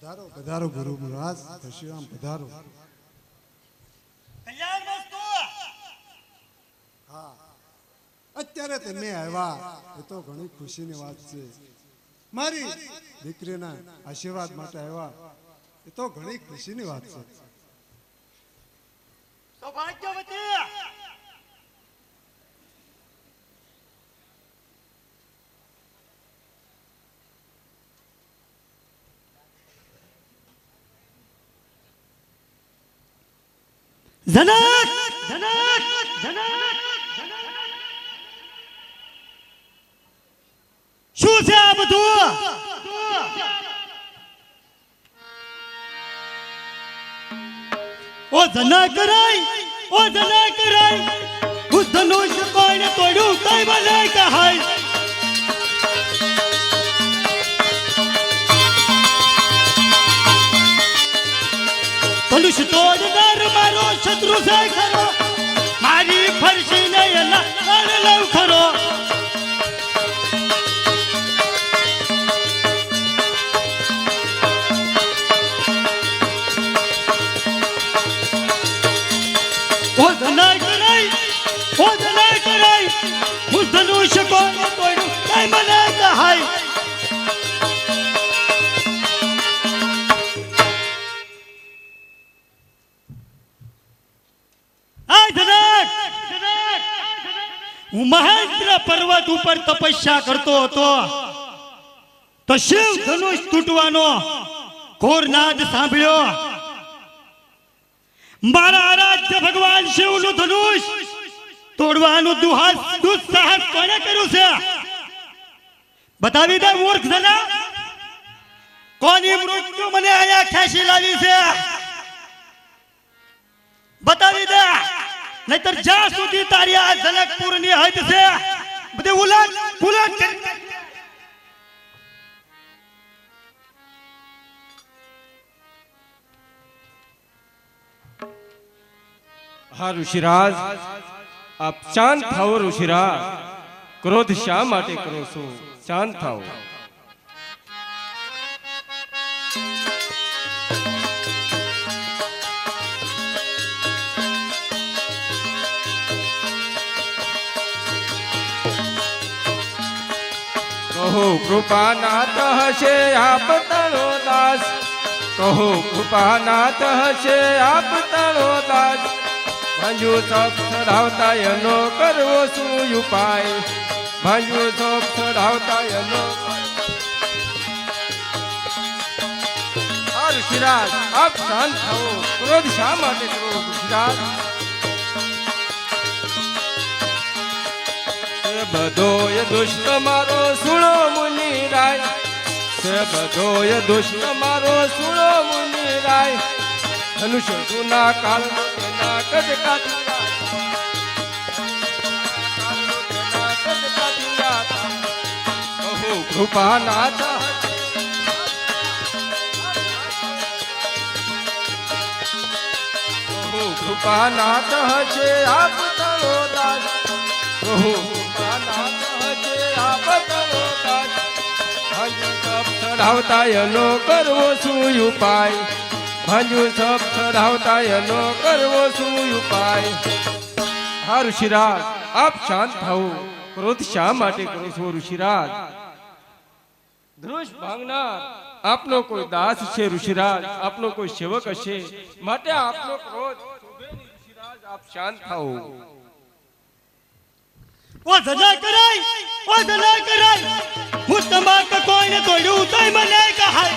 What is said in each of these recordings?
પધારો પધારો ગુરુ મહારાજ. પરશુરામ પધારો. કલ્યાણ વસ્તુ હા. અત્યારે તમે આવ્યા. એ તો ઘણી ખુશીની વાત છે. મારી દીકરીના આશીર્વાદ માટે આવ્યા. એ તો ઘણી ખુશીની વાત છે. સૌભાગ્યવતી જનક જનક જનક શું છે આ બધું? ઓ જનક કરાય ઓ જના કરાય હું ધનુષ કોઈને તોડ્યું કઈ મને કહાય. તપસ્યા કરતો હતો, તો શિવ ધનુષ તૂટવાનો ઘોર સાંભળ્યો. મારા આરાધ્ય ભગવાન શિવનું ધનુષ તોડવાનું દુહાસ દુસ્સાહસ કોણે કર્યું છે? બતાવી દે મૂર્ખ જના. કોની મૃત્યુ મને અહીંયા ખેંચી લાવી છે? બતાવી દે. નહીતર જ્યાં સુધી તારી આ જનકપુરની હદ છે બધી ઉલટ પુલટ હા, ઋષિરાજ, આપ શાંત થાઓ, ઋષિરાજ. ક્રોધ શા માટે કરો છો? શાંત થાઓ. કૃપાનાથ હશે આપ તળો દાસ. કહો કૃપાનાથ હશે આપ તળો દાસ. ભાંજુ સપ ચડાવતા એનો કરવો શું ઉપાય? ભાંજુ સપ ચડાવતા એનો ઋષિરાજ આપ શાંત થાઓ. ક્રોધ શા માટે કરો ઋષિરાજ છે બધો એ દુષ્ટ મારો સુણો મુનિ રાય. છે બધોય દુષ્ટ મારો સુણો મુનિ રાય. ધનુષ્ય જૂના કાલ તેના કદ કૃપાનાથ કહો હશે આપ તળો દાસ કહો સપ ચડાવતા એનો કરવો શું ઉપાય. ભાંજુ સપ ચડાવતા એનો કરવો શું ઉપાય. હા ઋષિરાજ આપ શાંત થાઓ. ક્રોધ શા માટે કરો છો ઋષિરાજ ધ્રુષ ભાંગનાર, આપનો કોઈ દાસ છે ઋષિરાજ આપનો કોઈ સેવક હશે? માટે આપનો ક્રોધ આપ શાંત થાઓ. ઓ જના કરાય ઓ જના કરાય. હું તમાક કોઈને તોડ્યું તોય મને કહાય.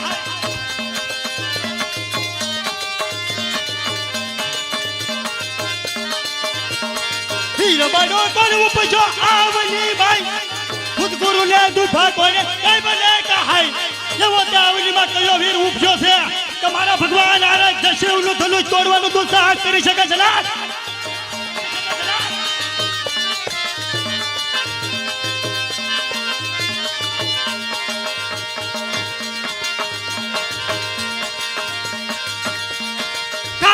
હીર બનો કોણ ઉપજો આવની ભાઈ ખુદ ગુરુ ને દુભા કોને કઈ મને કહાય. એવો તે આવલીમાં કયો વીર ઉપજો છે. તમારા ભગવાન આરાધ્ય શિવનું ધનુષ તોડવાનું દુસ્સાહસ કરી શકે છે ના?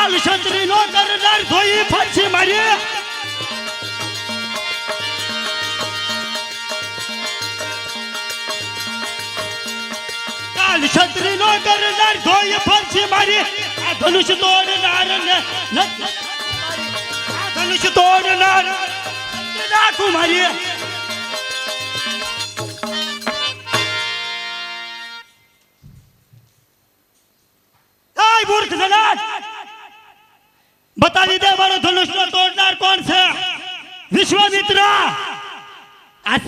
કાલ છત્રી નો કરનાર ધોઈ ફરસી મારી લાલ છત્રી નો કરનાર ધોઈ ફરશે મારી આ ધનુષ તોડનાર ન- આ ધનુષ તોડનાર રાખું મારી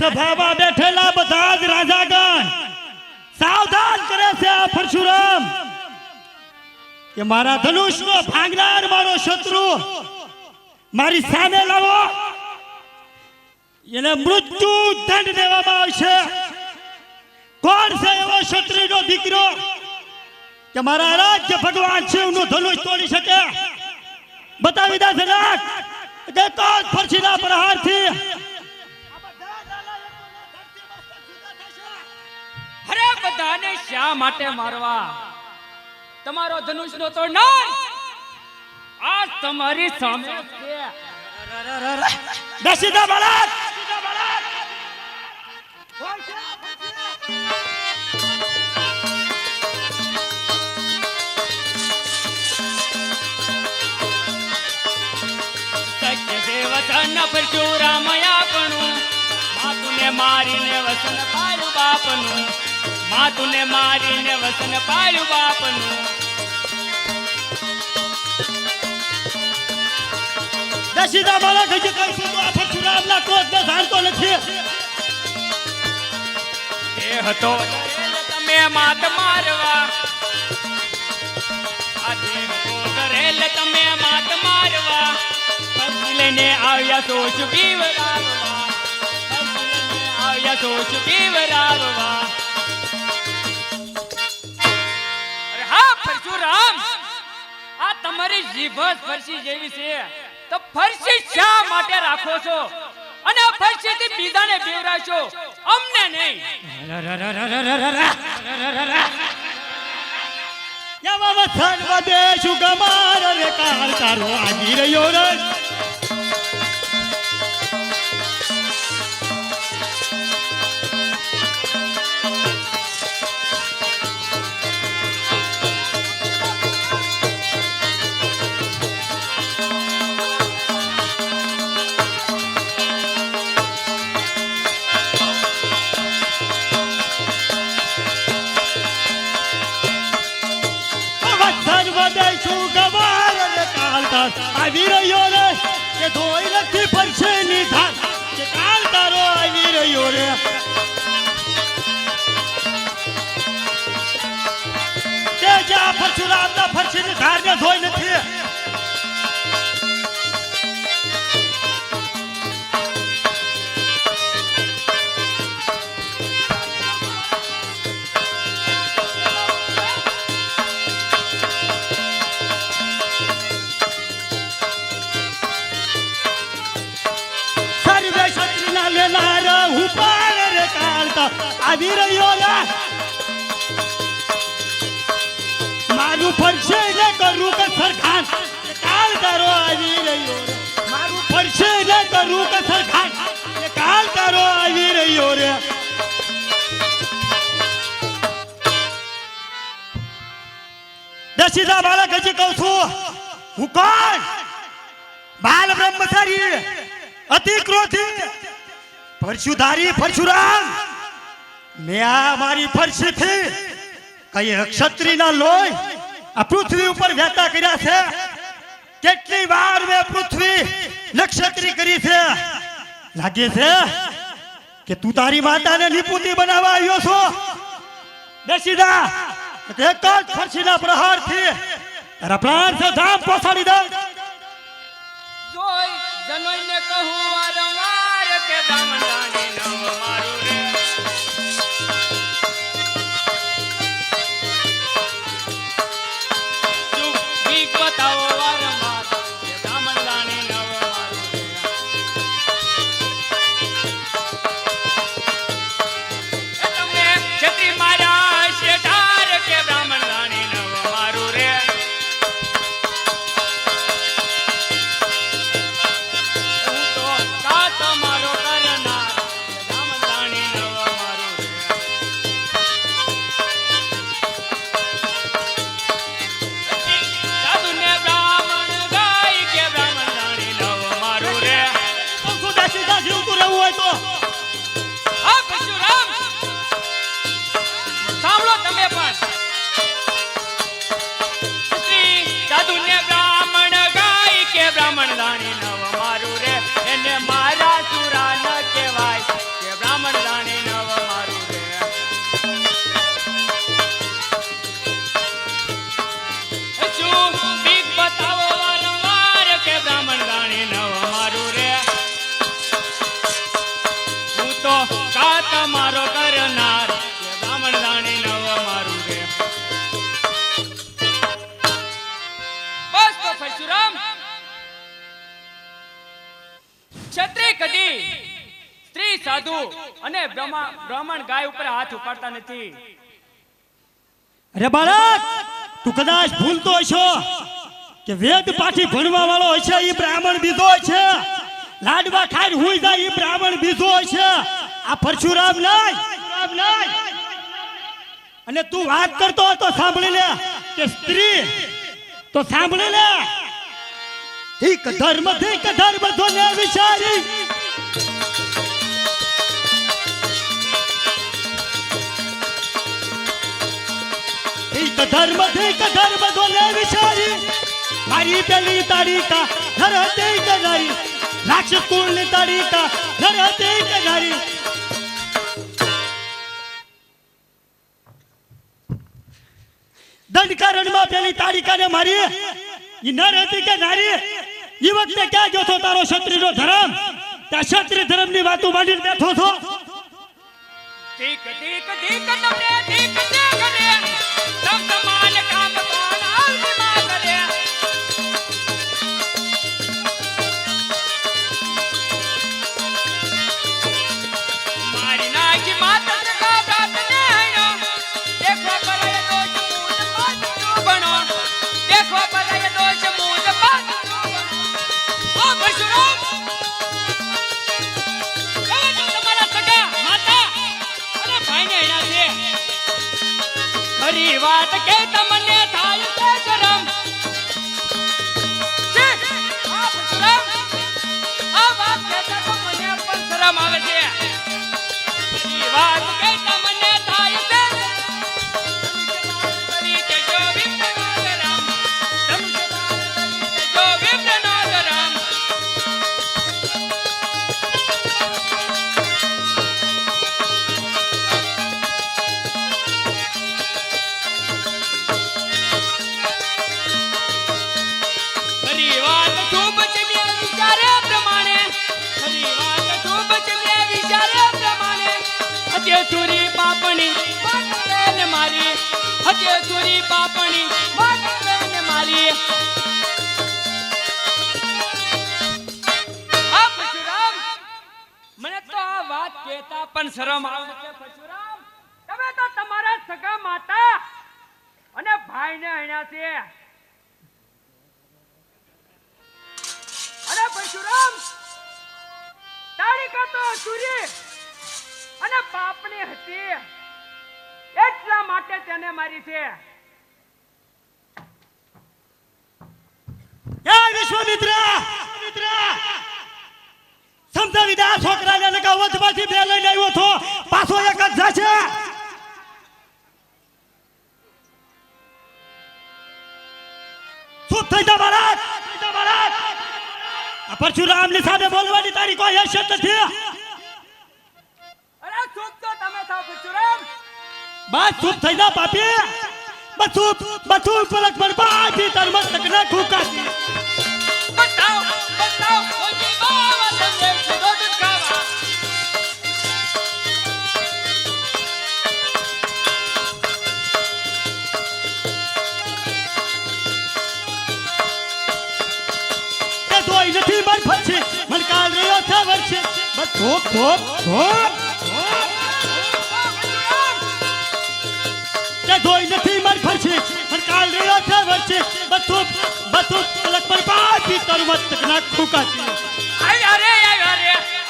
સભામાં બેઠેલા બધા જ રાજાગણ સાવધાન કરે છે આ પરશુરામ કે મારા ધનુષનો ભાંગનાર મારો શત્રુ, મારી સામે લાવો. એને મૃત્યુ દંડ દેવામાં આવશે. કોણ છે એવો ક્ષત્રિયનો દીકરો કે મારા રાજ્ય ભગવાન શિવનું ધનુષ તોડી શકે? બતાવી દે જનક કે કોણ ફરસીના પ્રહારથી અરે બધાને શા માટે મારવા? તમારો ધનુષ નો તો ના આ તમારી સામે છે. દશિતા બાળક સત્ય દેવતા ન પરશુરામ આપણું માતુને મારીને વસન પાડ્યું બાપનું. માતુને મારીને વસન પાડ્યું બાપનું. દશિતા થઈ હજી કઈ છું તો ના પરશુરામના ક્રોધને જાણતો નથી. એ હતો તમે માત મારવા. હતો ડરેલ તમે માત મારવા. લઈને આવ્યા તો જ પછી તો ચૂકી અરે હા, પરશુરામ, આ તમારી જીભ ફરસી જેવી છે. તો ફરસી શા માટે રાખો છો? અને આ ફરસીથી બીજાને બીવરાશો? અમને નહીં. યવા વથન વદે સુગમાર રે કાળ તારો આવી રહ્યો રે વદે ગવાર ને કાલતા આવી રહ્યો રે કે ધોઈ નથી પડશે ધાર કે કાળ તારો આવી રહ્યો રે. તે જ્યાં ની ધાર ને ધોઈ નથી. આવી રહ્યો રે. મારું ફરશે ને કરું કે સરખાન કાલ તારો આવી રહ્યો રે. મારું ફરશે ને કરું કે સરખાન કાલ તારો આવી રહ્યો રે દશિતા બાળક હજી કહું છું, હું કોણ? બાલ બ્રહ્મચારી, અતિ ક્રોધી, પરશુધારી, પરશુરામ. મેં આ મારી ફરસીથી કઈ ક્ષત્રિના લોહી આ પૃથ્વી ઉપર વહેતા કર્યા છે. કેટલી વાર મેં પૃથ્વી નક્ષત્રી કરી છે. લાગે છે કે તું તારી માતાને નિપુતી બનાવવા આવ્યો છો? દશિદા એક જ ફરસીના પ્રહારથી તારા પ્રાણ છે, ધામ પહોંચાડી દે જોઈ જનોઈને કહું વારંવાર કે બ્રાહ્મણાને નવ મારું સાધુ અને બ્રાહ્મણ ગાય ઉપર હાથ ઉપાડતા નથી. અરે બાળક, તું કદાચ ભૂલતો છો કે વેદ પાઠી ભણવા વાળો છે એ બ્રાહ્મણ બીજો છે. લાડવા ખાઈ હુઈ જાય એ બ્રાહ્મણ બીજો છે. આ પરશુરામ નહીં અને તું વાત કરતો હોય તો સાંભળી લે કે સ્ત્રી, તો સાંભળી લે ઠીક ધર્મ ઠીક ધર્મ ધોને વિચારી. ધર્મ ઠીક ધર્મ ધોને વિચારી મારી પેલી તારીકા નર હતી કે નારી. રાક્ષસ કુળની તારીકા નર હતી કે નારી. દંડકારણમાં પેલી તારીકાને મારી ઈ નર હતી કે નારી? ઈ વખતે ક્યાં ગયો છો તારો ક્ષત્રિયનો ધર્મ? ત્યાં ક્ષત્રિય ધર્મની વાતો માંડીને બેઠો છો. ઠીક ઠીક ઠીક તમને ઠીક ઠીક ને વાત પણ શરમ આવે તો તમારા સગા માતા અને ભાઈને હણ્યા છે. અરે, પરશુરામ, તારીખા તો અસુરી અને પાપની હતી. એટલા માટે તેને મારી છે. એ વિશ્વામિત્ર! મિત્ર સમજાવી દે છોકરાને વચમાંથી બે લઈને આવ્યો છો પાછો એક જ જશે. ચૂપ થઈ જા મહારાજ? સામે બોલવાની તારી કોઈ હેસિયત નથી? અરે ચૂપ તો તમે થાવ પરશુરામ. બસ ચૂપ થઈ જા પાપી. બસ બધું પલક પર બાજી તાર મસ્તક ના ખૂકા બતાવ બતાવ બાવા દોઈ નથી મન ફરશે મન કાલ રહ્યો છે વર્ષે. બસ થોપ થોપ. કે દોઈ નથી મર ફરશે. મન કાલ રહ્યો છે થોપ બસ થોપ પલક પર બાજી તરવત મસ્તક ના ખુકાતી આવી અરે આવી અરે.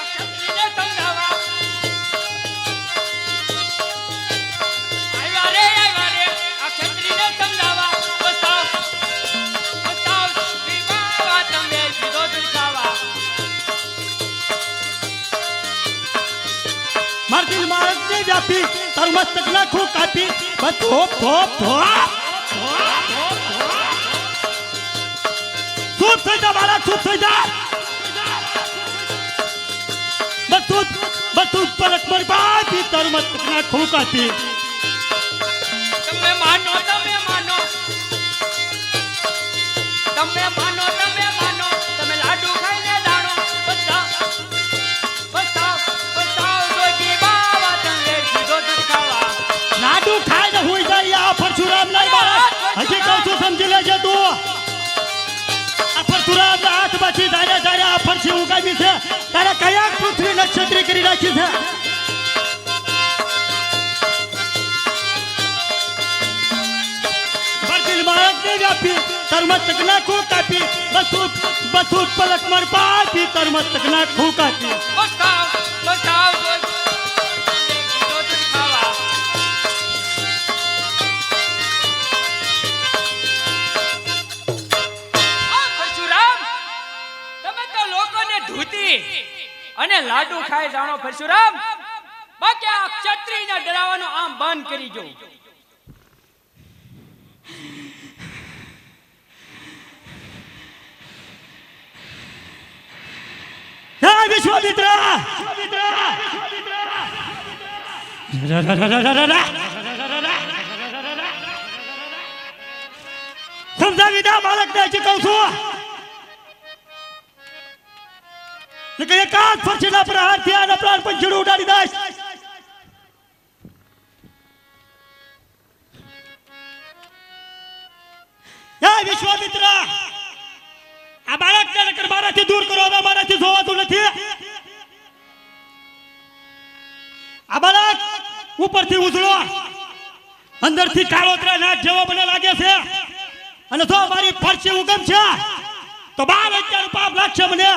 માર દિલ મારક ને વ્યાપી તારું મસ્તક ના કાપી. બસ થોપ થોપ ચૂપ થઈ જા બાળા ચૂપ થઈ જા? બધું બધું પલક પર બાજી તારું મસ્તક ના કાપી. તમે માનો તમે માનો. તમે માનો. સમજી લેજે તું આ ફરસી ઉગામી છે. તારે કયા પૃથ્વી નક્ષત્રી કરી રાખી છે? વ્યાપી તરમસ્તક ના ખૂબ કાપી બસુ બસુ પલક મર પાપી તરમસ્તક ના ખૂબ કાપી. અને લાડુ ખાય જાણો પરશુરામ? બાકી આ ક્ષત્રિયને ડરાવવાનો આમ બંધ કરી જો. વિશ્વામિત્ર! સમજાવી દા બાળકને હજી કહું છું કે એકાદ ફરસીના પ્રહારથી આના પ્રાણ પંખીડું ઉડાડી દઈશ હે વિશ્વામિત્ર, આ બાળકને નકર મારાથી દૂર કરો, હવે મારાથી જોવાતું નથી. આ બાળક ઉપરથી ઉજળો, અંદરથી કાળોતરા નાચ જેવો મને લાગે છે. અને જો મારી ફરસી ઉગમ છે, તો બાર હજાર પાપ લાગશે મને.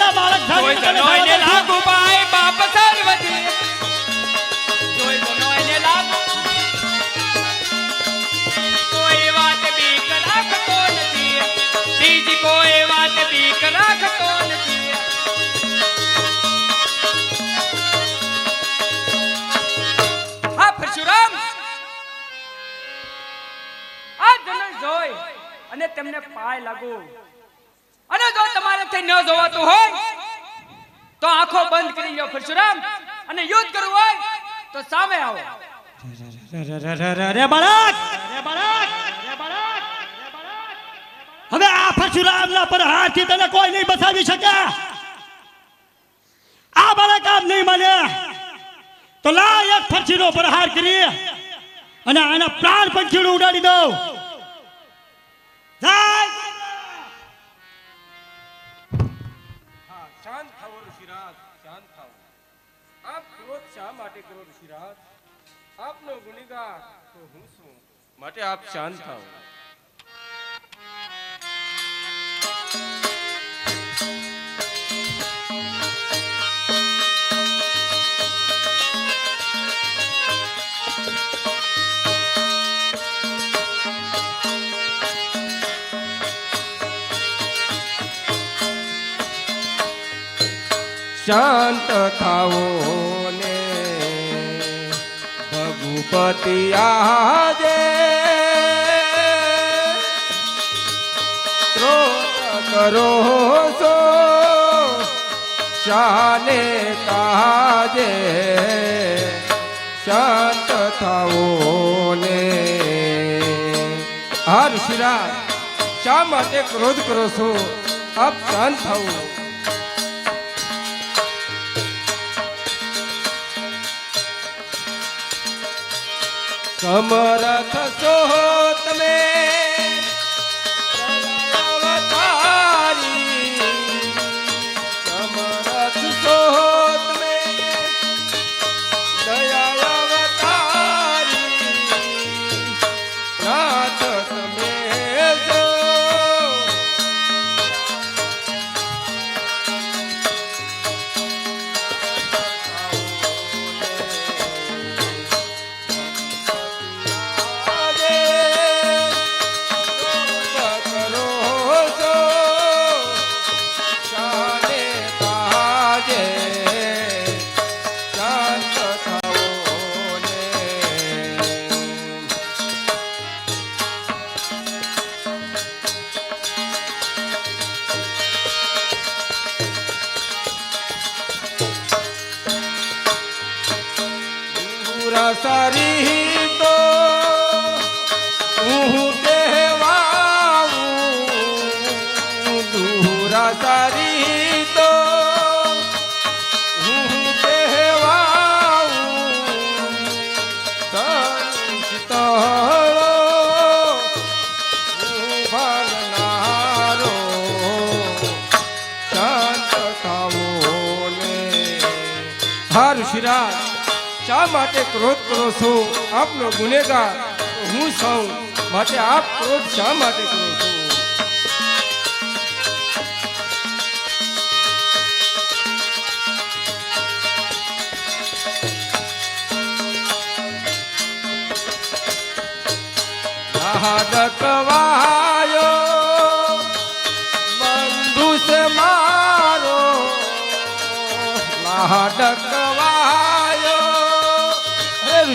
જા બાળક કોઈ જનોયને લાગુ પાય બાપ સર્વથી. કોઈ જનોયને લાગુ. કોઈ વાત બીક રાખતો નથી. બીજી કોઈ વાત બીક રાખતો નથી. હા પરશુરામ. આ ધનુષ જોઈ અને તેમને પાય લાગુ. જો ન જોવાતું હોય, તો આંખો બંધ કરી લો પરશુરામ. અને યુદ્ધ કરવું હોય, તો સામે આવો. રે બાળક રે બાળક હવે આ પરશુરામના પર હાથથી તને કોઈ નહીં બચાવી શકે. આ બાળક આમ નહીં મને. તો લા એક ફરસીનો પ્રહાર કરી અને આના પ્રાણ પંખીડું ઉડાડી દઉં. જાય શાંત થાવો ઋષિરાજ, શાંત થાવો આપ ક્રોધ શા માટે કરો ઋષિરાજ? આપનો ગુનેગાર તો હું છું. માટે આપ શાંત થાઓ. શાંત થાવો ને. ભગુપતિ આજે કરો સો શાને કાજે શાંત થાવો ને. હર શિરા શા માટે ક્રોધ કરો છો? આપ શાંત થાઓ. સમરથ છો ઋષિરાજ શા માટે ક્રોધ કરો છો? આપનો ગુનેગાર હું સૌ માટે આપ ક્રોધ શા માટે કરો છો? ડકવાયો બંધુ છે મારો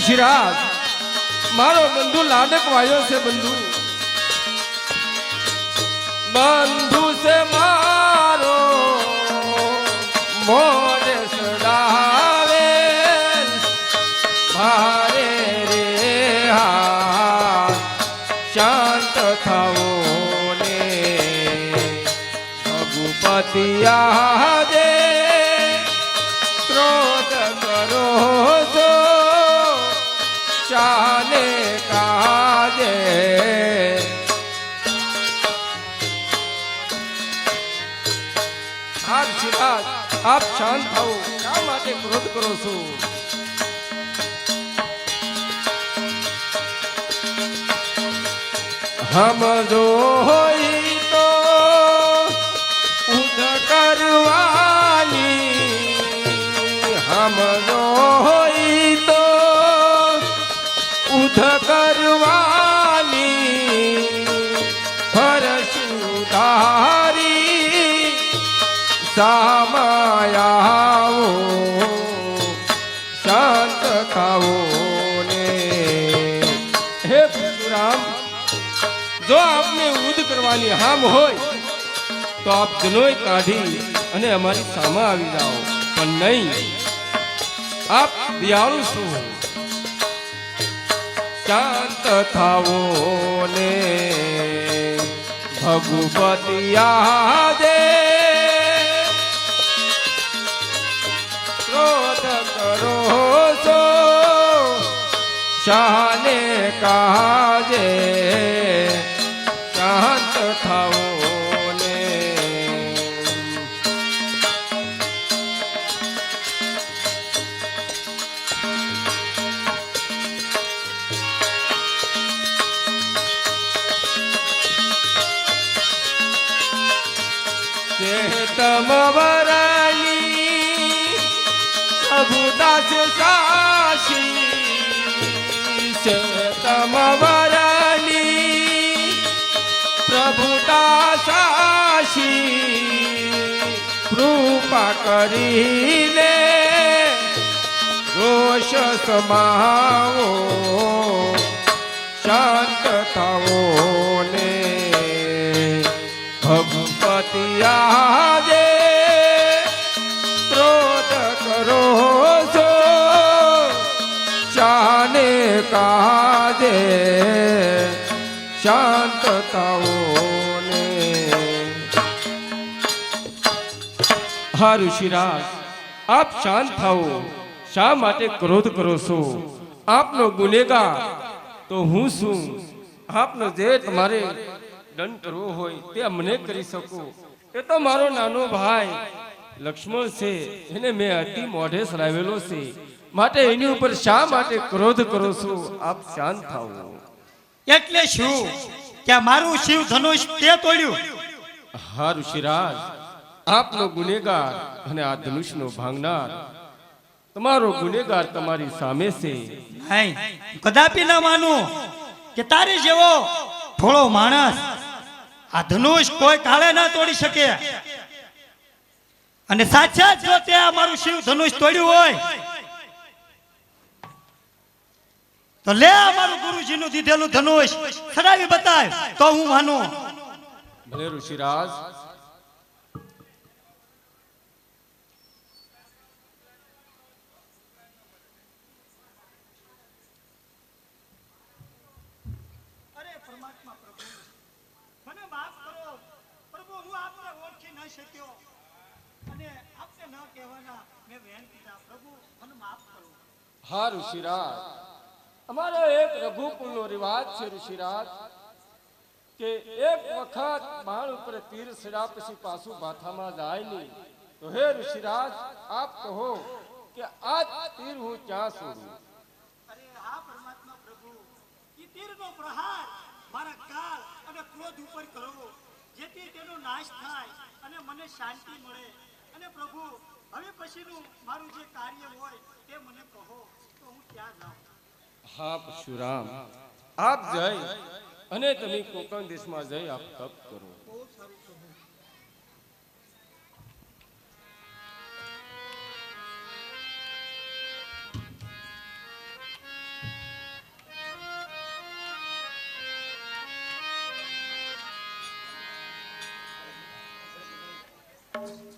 હે મારો બંધુ લાડક વાયો છે બંધુ. બંધુ છે મારો મોડે સડાવે ભારે રે શાંત થાવો ને રઘુપતિ શાંત થાઓ. શા માટે ક્રોધ કરો છો? હમ જોઈ તો ઉદ કરવાની. હમ જોઈ તો ઉધ કરવાની. ફરસુધારી જો આપને ઉદ કરવાની હામ હોય, તો આપ જનોય કાઢી અને અમારી સામે આવી જાઓ. પણ નહીં, આપ દયાળુ શું શાંત થાવો ને ભગુપતિ આજે શાને કાજે શાંત થાવો તમ વરાની પ્રભુદાસ કાશી તમ વરાની પ્રભુદાસ કૃપા કરીને રોષ સમાવો શાંત થાવો ને શાંત થાવો હા ઋષિરાજ આપ શાંત થાઓ. શા માટે ક્રોધ કરો છો? આપનો ગુનેગાર, તો હું છું આપનો જે તમારે દંડ કરવો હોય તે અમને કરી શકો. એ તો મારો નાનો ભાઈ, લક્ષ્મણ છે. એને મેં અતિ મોઢે સરાવેલો છે. માટે એની ઉપર શા માટે ક્રોધ કરો છો? આપ શાંત થાઓ. એટલે શું? કે મારું શિવ ધનુષ તે તોડ્યું? હા ઋષિરાજ આપનો ગુનેગાર અને આ ધનુષનો ભાંગનાર તમારો ગુનેગાર તમારી સામે છે. કદાપી ના માનું કે તારી જેવો થોડો માણસ આ ધનુષ કોઈ કાળે ના તોડી શકે. અને સાચા જો તે આ મારું શિવ ધનુષ તોડ્યું હોય તો લે અમારું ગુરુજીનું દીધેલું ધનુષ. ચડાવી બતાય. તો હું માનું. ભલે ઋષિરાજ. હા ઋષિરાજ. અમારો એક રઘુકુળનો રિવાજ છે, ઋષિરાજ, કે એક વખત બાણ ઉપર તીર સિરા પછી પાછું ભાથામાં જાય નહીં. તો હે ઋષિરાજ, આપ કહો કે આ તીર હું ક્યાં છોડું અરે હા પરમાત્મા પ્રભુ એ તીરનો પ્રહાર મારા કાળ અને ક્રોધ ઉપર કરો, જેથી તેનો નાશ થાય અને મને શાંતિ મળે. અને પ્રભુ, હવે પછીનું મારું જે કાર્ય હોય તે મને કહો, તો હું ક્યાં જાઉં? હા પરશુરામ આપ જઈ અને તમે કોકણ દેશમાં જઈ આપ તપ કરો. Thank સારું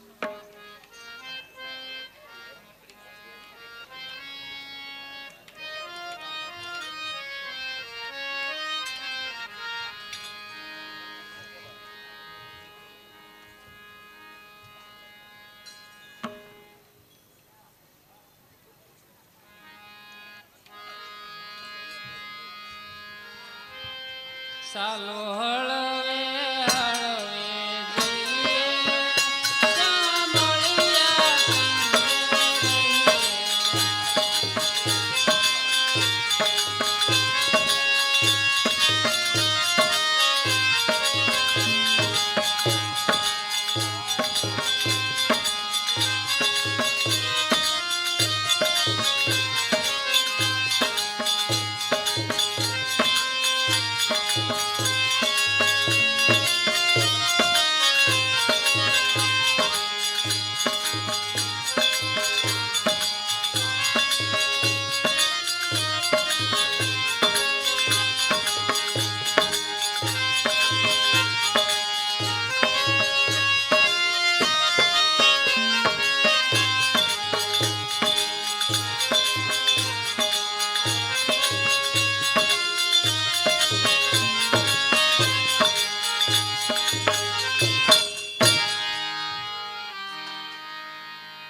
કહો સાલો